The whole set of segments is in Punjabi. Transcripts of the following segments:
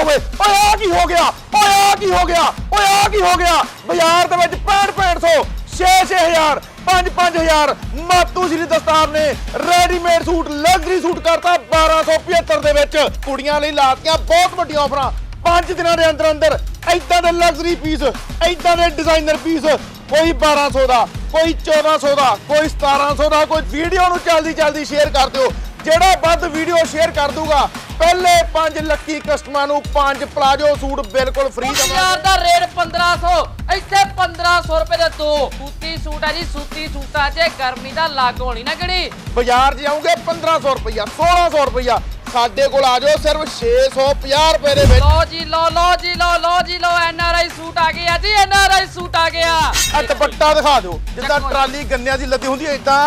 ਹੋਵੇ। ਓਏ ਆ ਕੀ ਹੋ ਗਿਆ? ਓਏ ਆ ਕੀ ਹੋ ਗਿਆ? ਓਏ ਆ ਕੀ ਹੋ ਗਿਆ? ਬਾਜ਼ਾਰ ਦੇ ਵਿੱਚ 65 6500 6-6000 5-5000 ਮਾਤੂ ਸ਼੍ਰੀ ਦਸਤਾਰ ਨੇ ਰੈਡੀਮੇਡ ਸੂਟ ਲਗਜ਼ਰੀ ਸੂਟ ਕਰਤਾ 1275 ਦੇ ਵਿੱਚ। ਕੁੜੀਆਂ ਲਈ ਲਾਤੀਆਂ ਬਹੁਤ ਵੱਡੀਆਂ ਆਫਰਾਂ। 5 ਦਿਨਾਂ ਦੇ ਅੰਦਰ ਅੰਦਰ ਐਦਾਂ ਦੇ ਲਗਜ਼ਰੀ ਪੀਸ ਐਦਾਂ ਦੇ ਡਿਜ਼ਾਈਨਰ ਪੀਸ ਕੋਈ 1200 ਦਾ, ਕੋਈ 1400 ਦਾ, ਕੋਈ 1700 ਦਾ, ਕੋਈ ਵੀਡੀਓ ਨੂੰ ਜਲਦੀ ਜਲਦੀ ਸ਼ੇਅਰ ਕਰ ਦਿਓ। ਜਿਹੜਾ ਵੱਧ ਵੀਡੀਓ ਸ਼ੇਅਰ ਕਰ ਦੂਗਾ ਪਹਿਲੇ 5 ਲੱਕੀ ਕਸਟਮਰਾਂ ਨੂੰ 5 ਪਲਾਜੋ ਸੂਟ ਬਿਲਕੁਲ ਫ੍ਰੀ ਯਾਰ ਦਵਾਂਗੇ। ਦਾ ਰੇਟ 1500 ਇੱਥੇ 1500 ਰੁਪਏ ਦੇ ਦੋ। ਸੂਤੀ ਸੂਟ ਆ ਜੀ ਸੂਤੀ ਸੂਟਾਂ 'ਚ ਗਰਮੀ ਦਾ ਲੱਗ ਹੋਣੀ ਨਾ ਕਿਹੜੀ। ਬਾਜ਼ਾਰ 'ਚ ਜਾਓਗੇ 1500 ਰੁਪਈਆ 1600 ਰੁਪਈਆ। ਸਾਡੇ ਕੋਲ ਆ ਜਾਓ ਸਿਰਫ 650 ਰੁਪਏ ਦੇ ਵਿੱਚ। ਲੋ ਜੀ ਲੋ ਲੋ ਜੀ ਲੋ ਲੋ ਜੀ ਲੋ ਐਨ ਆਰ ਆਈ ਸੂਟ ਆ ਗਿਆ ਜੀ ਐਨ ਆਰ ਆਈ ਸੂਟ ਆ ਗਿਆ ਆ। ਦੁਪੱਟਾ ਦਿਖਾ ਦਿਓ ਜਿੱਦਾਂ। ਟਰਾਲੀ ਗੰਨਿਆਂ ਦੀ ਲੱਦੀ ਹੁੰਦੀ ਹੈ ਇਦਾਂ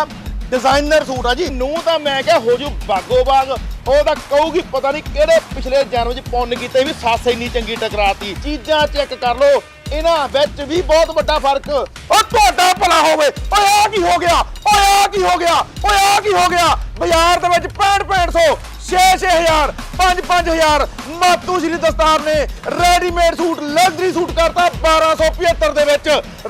ਡਿਜ਼ਾਈਨਰ ਸੂਟ ਆ ਜੀ ਨੂੰ ਤਾਂ ਮੈਂ ਕਿਹਾ ਹੋ ਜੂ ਬਾਗੋ ਬਾਗ। ਉਹ ਤਾਂ ਕਹੂਗੀ ਪਤਾ ਨਹੀਂ ਕਿਹੜੇ ਪਿਛਲੇ ਜਨਮ 'ਚ ਪੁੰਨ ਕੀਤੇ ਵੀ ਸੱਸ ਇੰਨੀ ਚੰਗੀ ਟਕਰਾਤੀ। ਚੀਜ਼ਾਂ ਚੈੱਕ ਕਰ ਲਓ, ਇਹਨਾਂ ਵਿੱਚ ਵੀ ਬਹੁਤ ਵੱਡਾ ਫ਼ਰਕ। ਉਹ ਤੁਹਾਡਾ ਭਲਾ ਹੋਵੇ। ਓਏ ਆ ਕੀ ਹੋ ਗਿਆ? ਓਏ ਆ ਕੀ ਹੋ ਗਿਆ? ਓਏ ਆ ਕੀ ਹੋ ਗਿਆ? ਬਾਜ਼ਾਰ ਦੇ ਵਿੱਚ 65 6500 6-6000 5-5000 ਮਾਤੂ ਸ਼੍ਰੀ ਦਸਤਾਰ ਨੇ ਰੈਡੀਮੇਡ ਸੂਟ ਲਗਜ਼ਰੀ ਸੂਟ ਕਰਤਾ 1275 ਦੇ ਵਿੱਚ।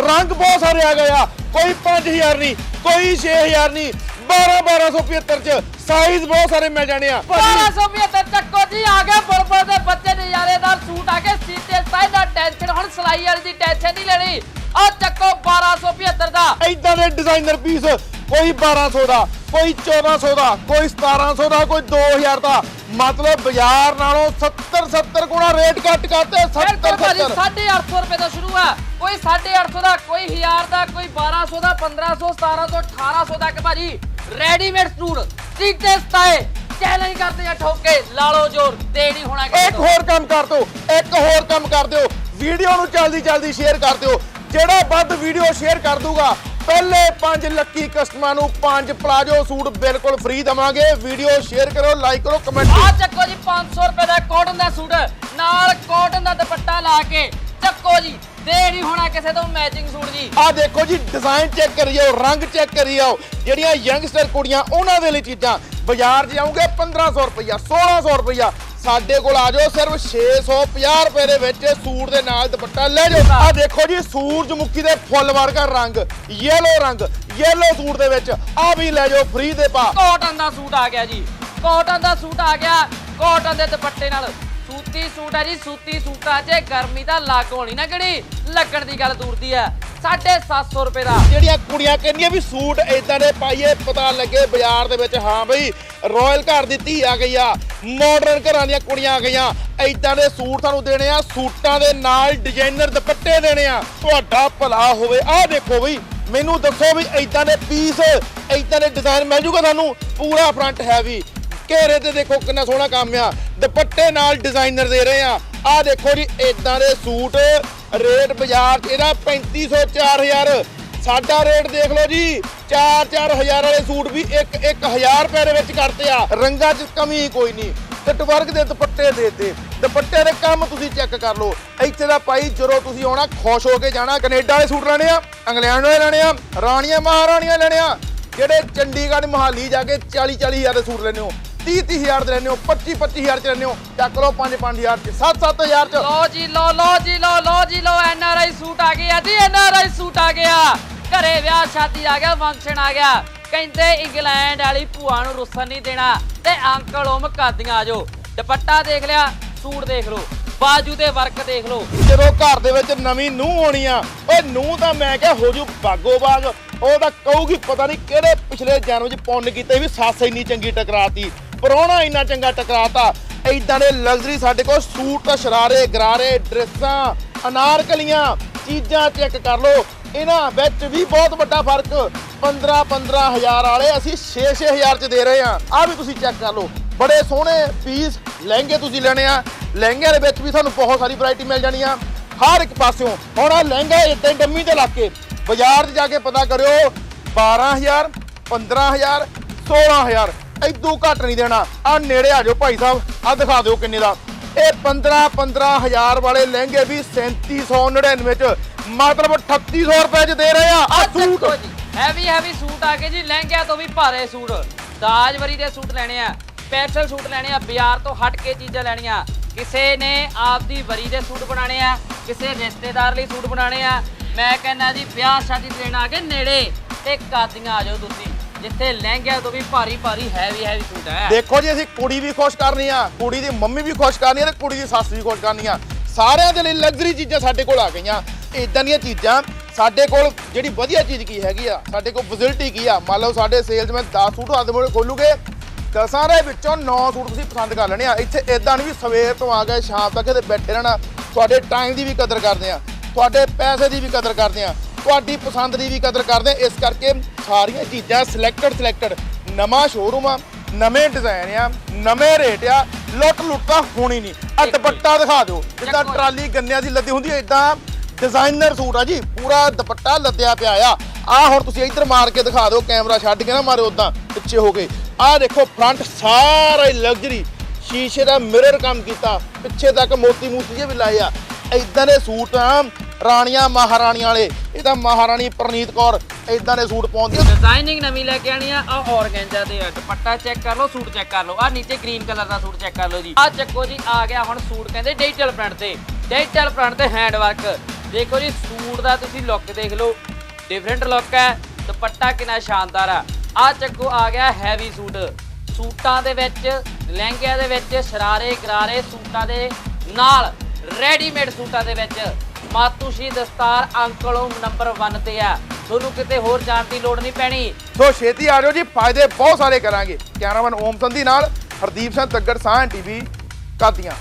ਰੰਗ ਬਹੁਤ ਸਾਰੇ ਆ ਗਏ ਆ। ਕੋਈ 5000 ਨਹੀਂ, ਕੋਈ 6000 ਨਹੀਂ। 12-1275 ਚ ਸਾਈਜ਼ ਬਹੁਤ ਸਾਰੇ ਮਿਲ ਜਾਣੇ ਆ। 1275 ਚੱਕੋ ਜੀ, ਆ ਗਿਆ ਬੁਲਬੁਲ ਦੇ ਬੱਚੇ ਨਜ਼ਾਰੇਦਾਰ ਸੂਟ ਆ ਗਏ। ਸੀਤੇ ਸਾਈਜ਼ ਦਾ ਟੈਨਸ਼ਨ ਹੁਣ ਸਲਾਈ ਵਾਲੀ ਦੀ ਟੈਨਸ਼ਨ ਨਹੀਂ ਲੈਣੀ। ਆ ਚੱਕੋ 1275 ਦਾ। ਐਦਾਂ ਦੇ ਡਿਜ਼ਾਈਨਰ ਪੀਸ ਕੋਈ 1200 ਦਾ ਕੋਈ 1400 ਦਾ ਕੋਈ 1700 ਦਾ ਕੋਈ 2000 ਦਾ। ਮਤਲਬ ਬਾਜ਼ਾਰ ਨਾਲੋਂ 70 70 ਗੁਣਾ ਰੇਟ ਘੱਟ ਕਰਤੇ 70 ਬਿਲਕੁਲ ਭਾਜੀ 70 850 ਰੁਪਏ ਤੋਂ ਸ਼ੁਰੂ ਆ ਕੋਈ 850 ਦਾ ਕੋਈ 1000 ਦਾ ਕੋਈ 1200 ਦਾ 1500 1700 1800 ਤੱਕ ਭਾਜੀ। ਰੈਡੀਮੇਡ ਸੂਟ ਸੀਤੇ ਸਤਾਏ। ਚੈਲੰਜ ਕਰਦੇ ਆ ਠੋਕੇ ਲਾਲੋ ਜੋਰ ਤੇ ਨਹੀਂ ਹੋਣਾ ਇੱਕ। ਹੋਰ ਕੰਮ ਕਰ ਦਿਓ ਇੱਕ ਹੋਰ ਕੰਮ ਕਰ ਦਿਓ। ਵੀਡੀਓ ਨੂੰ ਜਲਦੀ ਜਲਦੀ ਸ਼ੇਅਰ ਕਰ ਦਿਓ। ਜਿਹੜਾ ਵੱਧ ਵੀਡੀਓ ਸ਼ੇਅਰ ਕਰ ਦੂਗਾ ਪਹਿਲੇ 5 ਲੱਕੀ ਕਸਟਮਰਾਂ ਨੂੰ 5 ਪਲਾਜੋ ਸੂਟ ਬਿਲਕੁਲ ਫ੍ਰੀ ਦਵਾਂਗੇ। ਵੀਡੀਓ ਸ਼ੇਅਰ ਕਰੋ ਲਾਈਕ ਕਰੋ ਕਮੈਂਟ ਆ ਚੱਕੋ ਜੀ 500 ਰੁਪਏ ਦਾ ਕਾਟਨ ਦਾ ਸੂਟ ਨਾਲ ਕਾਟਨ ਦਾ ਦੁਪੱਟਾ ਲਾ ਕੇ ਚੱਕੋ ਜੀ ਦੇ ਨਹੀਂ ਹੋਣਾ ਕਿਸੇ ਤੋਂ ਮੈਚਿੰਗ ਸੂਟ ਜੀ। ਆ ਦੇਖੋ ਜੀ ਡਿਜ਼ਾਈਨ ਚੈੱਕ ਕਰੀ ਜਾਓ ਰੰਗ ਚੈੱਕ ਕਰੀ ਜਾਓ ਜਿਹੜੀਆਂ ਯੰਗਸਟਰ ਕੁੜੀਆਂ ਉਹਨਾਂ ਦੇ ਲਈ ਚੀਜ਼ਾਂ ਬਾਜ਼ਾਰ 'ਚ ਜਾਓਗੇ 1500 ਰੁਪਈਆ 1600 ਰੁਪਈਆ। ਸਾਡੇ ਕੋਲ ਆ ਜਾਓ ਸਿਰਫ 650 ਰੁਪਏ ਦੇ ਵਿੱਚ ਸੂਟ ਦੇ ਨਾਲ ਦੁਪੱਟਾ ਲੈ ਜਾਓ। ਆ ਦੇਖੋ ਜੀ, ਸੂਰਜਮੁਖੀ ਦੇ ਫੁੱਲ ਵਰਗਾ ਰੰਗ ਯੈਲੋ ਰੰਗ ਯੈਲੋ ਸੂਟ ਦੇ ਵਿੱਚ। ਆ ਵੀ ਲੈ ਜਾਓ ਫ੍ਰੀ ਦੇ ਪਾ। ਕਾਟਨ ਦਾ ਸੂਟ ਆ ਗਿਆ ਜੀ। ਕਾਟਨ ਦਾ ਸੂਟ ਆ ਗਿਆ। ਕਾਟਨ ਦੇ ਦੁਪੱਟੇ ਨਾਲ। ਸੂਤੀ ਸੂਟ ਹੈ ਜੀ, ਸੂਤੀ ਸੂਟਾਂ 'ਚ ਗਰਮੀ ਦਾ ਲੱਗ ਹੋਣੀ ਨਾ ਕਿਹੜੀ, ਲੱਗਣ ਦੀ ਗੱਲ ਦੂਰ ਦੀ ਹੈ। 750 ਰੁਪਏ ਦਾ। ਜਿਹੜੀਆਂ ਕੁੜੀਆਂ ਕਹਿੰਦੀਆਂ ਵੀ ਸੂਟ ਇਦਾਂ ਦੇ ਪਾਈਏ, ਪਤਾ ਲੱਗੇ ਬਾਜ਼ਾਰ ਦੇ ਵਿੱਚ, ਹਾਂ ਬਈ, ਰਾਇਲ ਘਰ ਦੀ ਧੀ ਆ ਗਈ ਆ ਮਾਡਰਨ ਘਰਾਂ ਦੀਆਂ ਕੁੜੀਆਂ ਆ ਗਈਆਂ ਇਦਾਂ ਦੇ ਸੂਟ ਤੁਹਾਨੂੰ ਦੇਣੇ ਆ, ਸੂਟਾਂ ਦੇ ਨਾਲ ਡਿਜ਼ਾਈਨਰ ਦੁਪੱਟੇ ਦੇਣੇ ਆ, ਤੁਹਾਡਾ ਭਲਾ ਹੋਵੇ। ਆਹ ਦੇਖੋ ਬਈ, ਮੈਨੂੰ ਦੱਸੋ ਵੀ ਇਦਾਂ ਦੇ ਪੀਸ ਇਦਾਂ ਦੇ ਡਿਜ਼ਾਈਨ ਮਿਲ ਜੂਗਾ ਤੁਹਾਨੂੰ? ਪੂਰਾ ਫਰੰਟ ਹੈਵੀ ਘੇਰੇ ਤੇ ਦੇਖੋ ਕਿੰਨਾ ਸੋਹਣਾ ਕੰਮ ਆ। ਦੁਪੱਟੇ ਨਾਲ ਡਿਜ਼ਾਈਨਰ ਦੇ ਰਹੇ ਆ। ਆਹ ਦੇਖੋ ਜੀ ਇਦਾਂ ਦੇ ਸੂਟ ਰੇਟ ਬਾਜ਼ਾਰ 'ਚ ਇਹਦਾ 3500 4000 ਸਾਡਾ ਰੇਟ ਦੇਖ ਲਓ ਜੀ 4-4000 ਵਾਲੇ ਸੂਟ ਵੀ 1-1000 ਰੁਪਏ ਦੇ ਵਿੱਚ ਕਰਤੇ ਆ। ਰੰਗਾਂ 'ਚ ਕਮੀ ਕੋਈ ਨਹੀਂ। ਕਟਵਰਕ ਦੇ ਦੁਪੱਟੇ ਦੇਤੇ। ਦੁਪੱਟੇ ਦੇ ਕੰਮ ਤੁਸੀਂ ਚੈੱਕ ਕਰ ਲਓ। ਇੱਥੇ ਦਾ ਭਾਈ ਜਦੋਂ ਤੁਸੀਂ ਆਉਣਾ, ਖੁਸ਼ ਹੋ ਕੇ ਜਾਣਾ। ਕੈਨੇਡਾ ਵਾਲੇ ਸੂਟ ਲੈਣੇ ਆ, ਇੰਗਲੈਂਡ ਵਾਲੇ ਲੈਣੇ ਆ, ਰਾਣੀਆਂ, ਮਹਾਰਾਣੀਆਂ ਲੈਣੇ ਆ। ਜਿਹੜੇ ਚੰਡੀਗੜ੍ਹ ਮਹਾਲੀ ਜਾ ਕੇ 40-40 ਹਜ਼ਾਰ ਦੇ ਸੂਟ ਲੈਣੇ ਹੋ 30 ਹਜ਼ਾਰ ਦੇ ਲੈਣੇ ਹੋ 25 25000 ਚ ਲੈਣੇ ਹੋ। ਚੱਕ ਲਓ 5 5000 ਚ 7 7000 ਚ। ਲੋ ਜੀ ਲੋ ਲੋ ਜੀ ਲੋ ਆ ਗਿਆ ਜੀ ਐਨ ਸੂਟ ਆ ਗਿਆ। ਘਰੇ ਵਿਆਹ, ਸ਼ਾਦੀ ਆ ਗਿਆ ਫੰਕਸ਼ਨ ਆ ਗਿਆ। ਕਹਿੰਦੇ ਇੰਗਲੈਂਡ ਵਾਲੀ ਭੂਆ ਨੂੰ ਰੁੱਸਣ ਨਹੀਂ ਦੇਣਾ ਤੇ ਅੰਕਲ ਉਹ ਮਕਾਦੀਆਂ ਆ ਜਾਓ। ਦੁਪੱਟਾ ਦੇਖ ਲਿਆ, ਸੂਟ ਦੇਖ ਲਓ, ਬਾਜੂ ਦੇ ਵਰਕ ਦੇਖ ਲਓ। ਜਦੋਂ ਘਰ ਦੇ ਵਿੱਚ ਨਵੀਂ ਨੂੰਹ ਆਉਣੀ ਆ, ਓਏ ਨੂੰਹ ਤਾਂ ਮੈਂ ਕਿਹਾ ਹੋ ਜੂ ਬਾਗੋ ਬਾਗ। ਉਹ ਤਾਂ ਕਹੂਗੀ ਪਤਾ ਨਹੀਂ ਕਿਹੜੇ ਪਿਛਲੇ ਜਨਮ 'ਚ ਪੁੰਨ ਕੀਤੇ ਵੀ ਸੱਸ ਇੰਨੀ ਚੰਗੀ ਟਕਰਾਤੀ। ਪਰੋਣਾ ਇੰਨਾ ਚੰਗਾ ਟਕਰਾਤਾ। ਐਦਾਂ ਦੇ ਲਗਜ਼ਰੀ ਸਾਡੇ ਕੋਲ ਸੂਟ ਤਾਂ ਸ਼ਰਾਰੇ, ਗਰਾਰੇ, ਡਰੈਸਾਂ, ਅਨਾਰਕਲੀਆਂ ਚੀਜ਼ਾਂ ਚੈੱਕ ਕਰ ਲਓ। ਇਹਨਾਂ ਵਿੱਚ ਵੀ ਬਹੁਤ ਵੱਡਾ ਫ਼ਰਕ। 15 15000 ਵਾਲੇ ਅਸੀਂ 6 6000 ਚ ਦੇ ਰਹੇ ਆ ਆ ਵੀ ਤੁਸੀਂ ਚੈੱਕ ਕਰ ਲਓ। ਬੜੇ ਸੋਹਣੇ ਪੀਸ ਲਹਿੰਗੇ ਤੁਸੀਂ ਲੈਣੇ ਆ। ਲਹਿੰਗਿਆਂ ਦੇ ਵਿੱਚ ਵੀ ਤੁਹਾਨੂੰ ਬਹੁਤ ਸਾਰੀ ਵੈਰਾਈਟੀ ਮਿਲ ਜਾਣੀ ਆ। ਹਰ ਇੱਕ ਪਾਸਿਓਂ। ਹੁਣ ਆ ਲਹਿੰਗਾ ਇਦਾਂ ਹੀ ਡੰਮੀ ਤੇ ਲਾ ਕੇ ਬਾਜ਼ਾਰ 'ਚ ਜਾ ਕੇ ਪਤਾ ਕਰਿਓ 12000 15000 16000 ਇਦੋਂ ਘੱਟ ਨਹੀਂ ਦੇਣਾ। ਆ ਨੇੜੇ ਆ ਜਾਓ ਭਾਈ ਸਾਹਿਬ। ਆ ਦਿਖਾ ਦਿਓ ਕਿੰਨੇ ਦਾ। ਇਹ 15 15000 ਵਾਲੇ ਲਹਿੰਗੇ ਵੀ 3799 ਚ ਮਤਲਬ 3800 ਰੁਪਏ ਚ ਦੇ ਰਹੇ ਆ। ਆ ਸੂਟ। ਹੈਵੀ ਹੈਵੀ ਸੂਟ ਆ ਗਏ ਜੀ ਲਹਿੰਗਿਆਂ ਤੋਂ ਵੀ ਭਾਰੇ ਸੂਟ। ਦਾਜਵਰੀ ਦੇ ਸੂਟ ਲੈਣੇ ਆ ਸਪੈਸ਼ਲ ਸੂਟ ਲੈਣੇ ਆ ਬਾਜ਼ਾਰ ਤੋਂ ਹਟ ਕੇ ਚੀਜ਼ਾਂ ਲੈਣੀਆਂ। ਕਿਸੇ ਨੇ ਆਪਦੀ ਵਰੀ ਦੇ ਸੂਟ ਬਣਾਣੇ ਆ ਕਿਸੇ ਰਿਸ਼ਤੇਦਾਰ ਲਈ ਸੂਟ ਬਣਾਣੇ ਆ। ਮੈਂ ਕਹਿੰਦਾ ਜੀ ਵਿਆਹ ਸ਼ਾਦੀ ਲੈਣ ਆ ਕੇ ਨੇੜੇ ਤੇ ਕਾਦੀਆਂ ਆ ਜਾਓ ਤੁਸੀਂ। ਜਿੱਥੇ ਲਹਿੰਗਿਆਂ ਤੋਂ ਵੀ ਭਾਰੀ ਭਾਰੀ ਹੈਵੀ ਹੈਵੀ ਸੂਟ ਹੈ। ਦੇਖੋ ਜੀ, ਅਸੀਂ ਕੁੜੀ ਵੀ ਖੁਸ਼ ਕਰਨੀ ਆ, ਕੁੜੀ ਦੀ ਮੰਮੀ ਵੀ ਖੁਸ਼ ਕਰਨੀ ਆ ਤੇ ਕੁੜੀ ਦੀ ਸੱਸ ਵੀ ਖੁਸ਼ ਕਰਨੀ ਆ। ਸਾਰਿਆਂ ਦੇ ਲਈ ਲਗਜ਼ਰੀ ਚੀਜ਼ਾਂ ਸਾਡੇ ਕੋਲ ਆ ਗਈਆਂ। ਇਦਾਂ ਦੀਆਂ ਚੀਜ਼ਾਂ ਸਾਡੇ ਕੋਲ ਜਿਹੜੀ ਵਧੀਆ ਚੀਜ਼ ਕੀ ਹੈਗੀ ਆ, ਸਾਡੇ ਕੋਲ ਫੈਸਿਲਿਟੀ ਕੀ ਆ? ਮੰਨ ਲਓ ਸਾਡੇ ਸੇਲਸਮੈਨ 10 ਸੂਟ ਹੱਥ ਮੋੜੇ ਖੋਲੂਗੇ, ਦਸਾਂ ਦੇ ਵਿੱਚੋਂ 9 ਸੂਟ ਤੁਸੀਂ ਪਸੰਦ ਕਰ ਲੈਣੇ ਆ। ਇੱਥੇ ਇਦਾਂ ਨਹੀਂ ਵੀ ਸਵੇਰ ਤੋਂ ਆ ਗਏ ਸ਼ਾਮ ਤੱਕ ਇੱਥੇ ਬੈਠੇ ਰਹਿਣਾ। ਤੁਹਾਡੇ ਟਾਈਮ ਦੀ ਵੀ ਕਦਰ ਕਰਦੇ ਆ, ਤੁਹਾਡੇ ਪੈਸੇ ਦੀ ਵੀ ਕਦਰ ਕਰਦੇ ਆ। ਤੁਹਾਡੀ ਪਸੰਦ ਦੀ ਵੀ ਕਦਰ ਕਰਦੇ ਆ ਇਸ ਕਰਕੇ ਸਾਰੀਆਂ ਚੀਜ਼ਾਂ ਸਿਲੈਕਟਡ ਸਿਲੈਕਟਡ ਨਵਾਂ ਸ਼ੋਰੂਮ ਆ ਨਵੇਂ ਡਿਜ਼ਾਈਨ ਆ ਨਵੇਂ ਰੇਟ ਆ ਲੁੱਟ ਲੁੱਟਾ ਹੋਣੀ ਨਹੀਂ। ਆ ਦੁਪੱਟਾ ਦਿਖਾ ਦਿਓ। ਜਿੱਦਾਂ। ਟਰਾਲੀ ਗੰਨਿਆਂ ਦੀ ਲੱਦੀ ਹੁੰਦੀ ਇਦਾਂ ਡਿਜ਼ਾਈਨਰ ਸੂਟ ਆ ਜੀ ਪੂਰਾ ਦੁਪੱਟਾ ਲੱਦਿਆ ਪਿਆ ਆ। ਆ ਹੁਣ ਤੁਸੀਂ ਇੱਧਰ ਮਾਰ ਕੇ ਦਿਖਾ ਦਿਓ ਕੈਮਰਾ ਛੱਡ ਕੇ ਨਾ ਮਾਰਿਓ ਉਦਾਂ ਪਿੱਛੇ ਹੋ ਗਏ ਆ ਦੇਖੋ ਫਰੰਟ ਸਾਰਾ ਹੀ ਲਗਜ਼ਰੀ ਸ਼ੀਸ਼ੇ ਦਾ ਮਿਰਰ ਕੰਮ ਕੀਤਾ। ਪਿੱਛੇ ਤੱਕ ਮੋਤੀ ਮੂਤੀ ਜਿਹੇ ਵੀ ਲਾਏ ਆ। ਇਦਾਂ ਦੇ ਸੂਟ ਆ ਰਾਣੀਆਂ ਮਹਾਰਾਣੀਆਂ ਵਾਲੇ। ਇਹ ਤਾਂ ਮਹਾਰਾਣੀ ਪ੍ਰਨੀਤ ਕੌਰ ਇਦਾਂ ਦੇ ਸੂਟ ਪਾਉਂਦੀ ਆ ਡਿਜ਼ਾਈਨਿੰਗ ਨਵੀਂ ਲੈ ਕੇ ਆਣੀ ਆ ਆ ਔਰਗੈਂਜਾ ਦੇ ਆ। ਦੁਪੱਟਾ ਚੈੱਕ ਕਰ ਲਓ, ਸੂਟ ਚੈੱਕ ਕਰ ਲਓ। ਆ ਨੀਚੇ ਗ੍ਰੀਨ ਕਲਰ ਦਾ ਸੂਟ ਚੈੱਕ ਕਰ ਲਓ ਜੀ। ਆ ਚੱਕੋ ਜੀ, ਆ ਗਿਆ ਹੁਣ ਸੂਟ ਕਹਿੰਦੇ ਡਿਜੀਟਲ ਪ੍ਰਿੰਟ ਤੇ। ਡਿਜੀਟਲ ਪ੍ਰਿੰਟ ਤੇ ਹੈਂਡ ਵਰਕ ਦੇਖੋ ਜੀ, ਸੂਟ ਦਾ ਤੁਸੀਂ ਲੁੱਕ ਦੇਖ ਲਓ। ਡਿਫਰੈਂਟ ਲੁੱਕ ਹੈ, ਦੁਪੱਟਾ ਕਿੰਨਾ ਸ਼ਾਨਦਾਰ ਆ। ਆ ਚੱਕੋ, ਆ ਗਿਆ ਹੈਵੀ ਸੂਟ। ਸੂਟਾਂ ਦੇ ਵਿੱਚ, ਲਹਿੰਗਿਆਂ ਦੇ ਵਿੱਚ, ਸ਼ਰਾਰੇ ਗਰਾਰੇ ਸੂਟਾਂ ਦੇ ਨਾਲ। ਰੈਡੀਮੇਡ ਸੂਟਾਂ ਦੇ ਵਿੱਚ। ਮਾਤੂਸ਼ੀ ਦਸਤਾਰ ਅੰਕਲੋਂ ਨੰਬਰ 1 ਤੇ ਆ। ਤੁਹਾਨੂੰ ਕਿਤੇ ਹੋਰ ਜਾਣ ਦੀ ਲੋੜ ਨਹੀਂ ਪੈਣੀ। ਸੋ ਛੇਤੀ ਆ ਜਾਓ ਜੀ, ਫਾਇਦੇ ਬਹੁਤ ਸਾਰੇ ਕਰਾਂਗੇ। ਕੈਮਰਾਮੈਨ ਓਮ ਸੰਧੀ ਨਾਲ ਹਰਦੀਪ ਸਿੰਘ ਤੱਗੜ ਸਾਹ ਟੀਵੀ, ਕਾਦੀਆਂ।